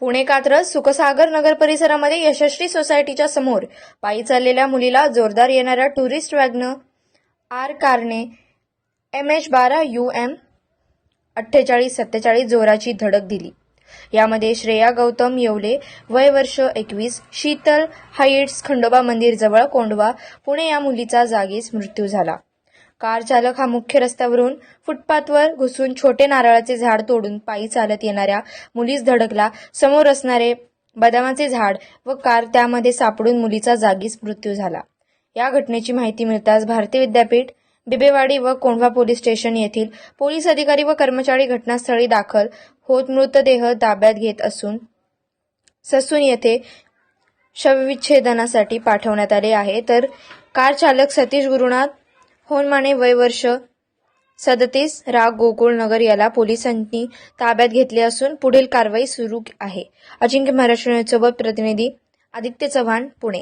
पुणे कात्रज सुखसागर नगर परिसरामध्ये यशस्वी सोसायटीच्या समोर पायी चाललेल्या मुलीला जोरदार येणाऱ्या टुरिस्ट वॅगनं आर कारने एम एच बारा यू एम अठ्ठेचाळीस सत्तेचाळीस जोराची धडक दिली. यामध्ये श्रेया गौतम येवले वय वर्ष एकवीस शीतल हाईट्स खंडोबा मंदिर जवळ कोंडवा पुणे या मुलीचा जागीच मृत्यू झाला. कार चालक हा मुख्य रस्त्यावरून फुटपाथवर घुसून छोटे नारळाचे झाड तोडून पायी चालत येणाऱ्या मुलीस धडकला. समोर असणारे बदामाचे झाड व कार त्यामध्ये सापडून मुलीचा जागीच मृत्यू झाला. या घटनेची माहिती मिळताच भारतीय विद्यापीठ बिबेवाडी व कोंढवा पोलीस स्टेशन येथील पोलीस अधिकारी व कर्मचारी घटनास्थळी दाखल होत मृतदेह ताब्यात घेत असून ससून येथे शवविच्छेदनासाठी पाठवण्यात आले आहे. तर कार चालक सतीश गुरुनाथ होनमाने वय वर्ष सदतीस राग गोकुळ नगर याला पोलिसांनी ताब्यात घेतले असून पुढील कारवाई सुरू आहे. अजिंक्य महाराष्ट्र प्रतिनिधी आदित्य चव्हाण पुणे.